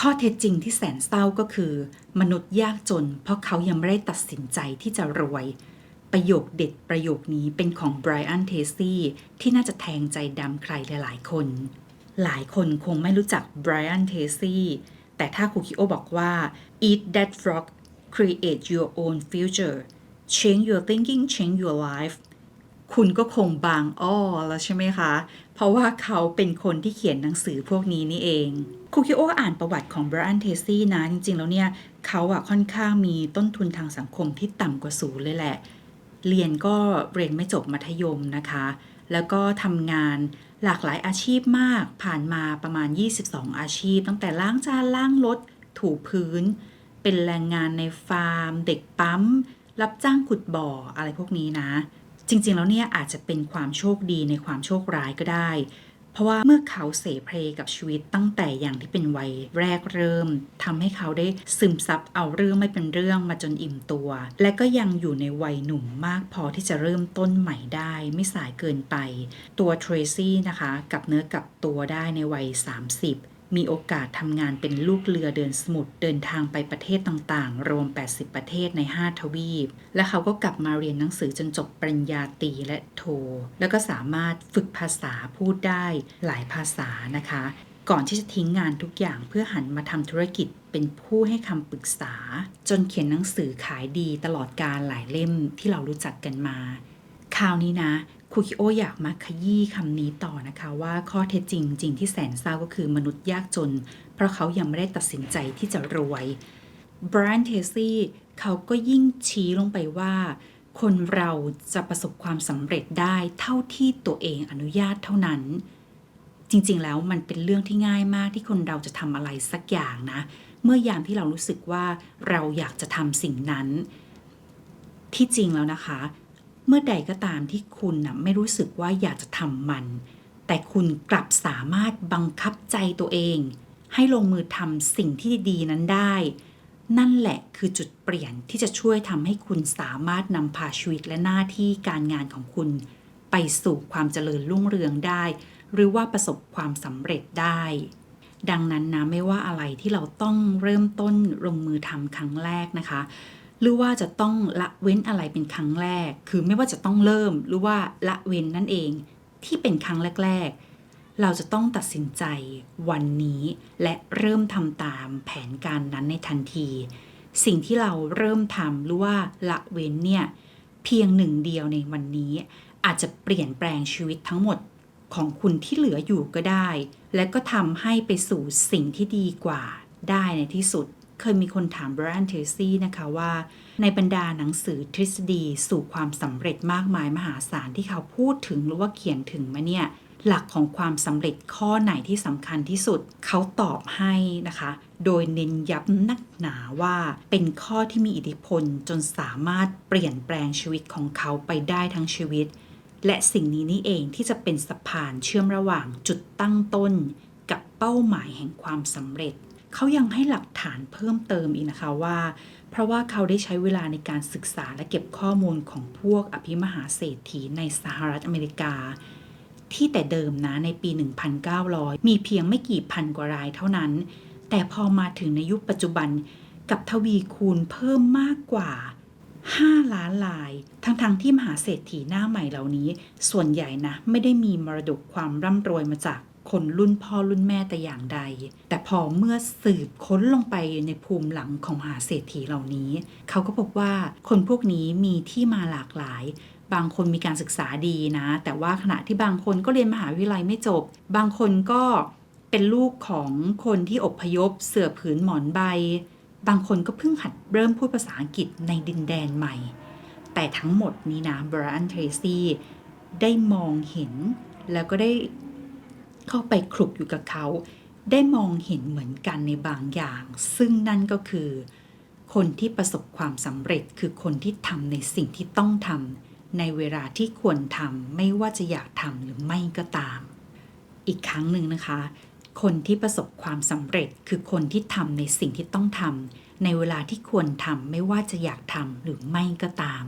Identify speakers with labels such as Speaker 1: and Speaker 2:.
Speaker 1: ข้อเท็จจริงที่แสนเศร้าก็คือ มนุษย์ยากจน เพราะเขายังไม่ได้ตัดสินใจที่จะรวย ประโยคเด็ดประโยคนี้เป็นของไบรอันเทซี่ที่น่าจะแทงใจดำใครหลายๆคน หลายคนคงไม่รู้จักไบรอันเทซี่แต่ถ้าคุคิโอบอกว่า eat that frog create your own future change your thinking change your life คุณก็คงบางอ้อแล้วใช่ไหมคะ เพราะว่าเขาเป็นคนที่เขียนหนังสือพวกนี้นี่เองคุคิโออ่านประวัติของ Brian Tracy นะ จริง ๆ แล้วเนี่ยเขาอะค่อนข้างมีต้นทุนทางสังคมที่ต่ำกว่าศูนย์เลยแหละ เรียนก็เรียนไม่จบมัธยมนะคะ แล้วก็ทำงานหลากหลายอาชีพมากผ่านมาประมาณ 22 อาชีพ ตั้งแต่ล้างจานล้างรถถูพื้น เป็นแรงงานในฟาร์ม เด็กปั๊ม รับจ้างขุดบ่ออะไรพวกนี้นะ จริงๆ แล้วเนี่ยอาจจะเป็นความโชคดีในความโชคร้ายก็ได้ เพราะว่าเมื่อเขาเสเพลกับชีวิตตั้งแต่อย่างที่เป็นวัยแรกเริ่มทำให้เขาได้ซึมซับเอาเรื่องไม่เป็นเรื่องมาจนอิ่มตัว และก็ยังอยู่ในวัยหนุ่มมากพอที่จะเริ่มต้นใหม่ได้ ไม่สายเกินไป ตัวเทรซี่นะคะกลับเนื้อกลับตัวได้ในวัย 30 มีโอกาสทำงานเป็นลูกเรือเดินสมุทรเดินทางไปประเทศต่างๆ รวม 80 ประเทศใน 5 ทวีป และเขาก็กลับมาเรียนหนังสือจนจบปริญญาตรีและโท แล้วก็สามารถฝึกภาษาพูดได้หลายภาษานะคะ ก่อนที่จะทิ้งงานทุกอย่างเพื่อหันมาทำธุรกิจเป็นผู้ให้คำปรึกษา จนเขียนหนังสือขายดีตลอดการหลายเล่มที่เรารู้จักกันมา คราวนี้นะ คุคิโออยากมาขยี้คำนี้ต่อนะคะว่าข้อเท็จจริงจริงที่แสนเศร้าก็คือมนุษย์ยากจน เพราะเขายังไม่ได้ตัดสินใจที่จะรวยบรานเทซี่เขาก็ยิ่งชี้ลงไปว่า คนเราจะประสบความสำเร็จได้เท่าที่ตัวเองอนุญาตเท่านั้น จริงๆ แล้วมันเป็นเรื่องที่ง่ายมากที่คนเราจะทำอะไรสักอย่างนะ เมื่อยามที่เรารู้สึกว่าเราอยากจะทำสิ่งนั้น ที่จริงแล้วนะคะ เมื่อใดก็ตามที่คุณนะไม่รู้สึกว่าอยากจะทำมัน แต่คุณกลับสามารถบังคับใจตัวเอง ให้ลงมือทำสิ่งที่ดีนั้นได้ นั่นแหละคือจุดเปลี่ยนที่จะช่วยทำให้คุณสามารถนำพาชีวิตและหน้าที่การงานของคุณ ไปสู่ความเจริญรุ่งเรืองได้ หรือว่าประสบความสำเร็จได้ ดังนั้นนะไม่ว่าอะไรที่เราต้องเริ่มต้นลงมือทำครั้งแรกนะคะ หรือว่าจะต้องละเว้นอะไรเป็นครั้งแรก คือไม่ว่าจะต้องเริ่มหรือว่าละเว้นนั่นเองที่เป็นครั้งแรก ๆ เราจะต้องตัดสินใจวันนี้ และเริ่มทำตามแผนการนั้นในทันที สิ่งที่เราเริ่มทำหรือว่าละเว้นเนี่ยเพียงหนึ่งเดียวในวันนี้ อาจจะเปลี่ยนแปลงชีวิตทั้งหมดของคุณที่เหลืออยู่ก็ได้ และก็ทำให้ไปสู่สิ่งที่ดีกว่าได้ในที่สุด เคยมีคนถาม Brian Tracy นะคะว่า ในบรรดาหนังสือทฤษฎีสู่ความสำเร็จมากมายมหาศาลที่เขาพูดถึงหรือว่าเขียนถึงมาเนี่ยหลักของความสำเร็จข้อไหนที่สำคัญที่สุด เขาตอบให้นะคะ โดยเน้นย้ำนักหนาว่าเป็นข้อที่มีอิทธิพลจนสามารถเปลี่ยนแปลงชีวิตของเขาไปได้ทั้งชีวิต และสิ่งนี้นี่เองที่จะเป็นสะพานเชื่อมระหว่างจุดตั้งต้น กับเป้าหมายแห่งความสำเร็จ เขายังให้หลักฐานเพิ่มเติมอีกนะคะว่า เพราะว่าเขาได้ใช้เวลาในการศึกษาและเก็บข้อมูลของพวกอภิมหาเศรษฐีในสหรัฐอเมริกา ที่แต่เดิมนะในปี 1900 มีเพียงไม่กี่พันกว่ารายเท่านั้น แต่พอมาถึงในยุคปัจจุบันกับทวีคูณเพิ่มมากกว่า 5 ล้านลาย ทั้งๆทที่มหาเศรษฐีหน้าใหม่เหล่านี้ ส่วนใหญ่นะ ไม่ได้มีมรดกความร่ำรวยมาจาก คนรุ่นพ่อรุ่นแม่แต่อย่างใด แต่พอเมื่อสืบค้นลงไปในภูมิหลังของมหาเศรษฐีเหล่านี้ เขาก็พบว่าคนพวกนี้มีที่มาหลากหลายบางคนมีการศึกษาดีนะ แต่ว่าขณะที่บางคนก็เรียนมหาวิทยาลัยไม่จบ บางคนก็เป็นลูกของคนที่อพยพ เสื่อผืนหมอนใบ บางคนก็เพิ่งหัดเริ่มพูดภาษาอังกฤษในดินแดนใหม่ แต่ทั้งหมดนี้นะบรอันเทรซี่ได้มองเห็นแล้วก็ได้ เข้าไปคลุกอยู่กับเขา ได้มองเห็นเหมือนกันในบางอย่าง ซึ่งนั่นก็คือ คนที่ประสบความสำเร็จคือคนที่ทำในสิ่งที่ต้องทำในเวลาที่ควรทำไม่ว่าจะอยากทำหรือไม่ก็ตาม อีกครั้งหนึ่งนะคะ คนที่ประสบความสำเร็จคือคนที่ทำในสิ่งที่ต้องทำในเวลาที่ควรทำไม่ว่าจะอยากทำหรือไม่ก็ตาม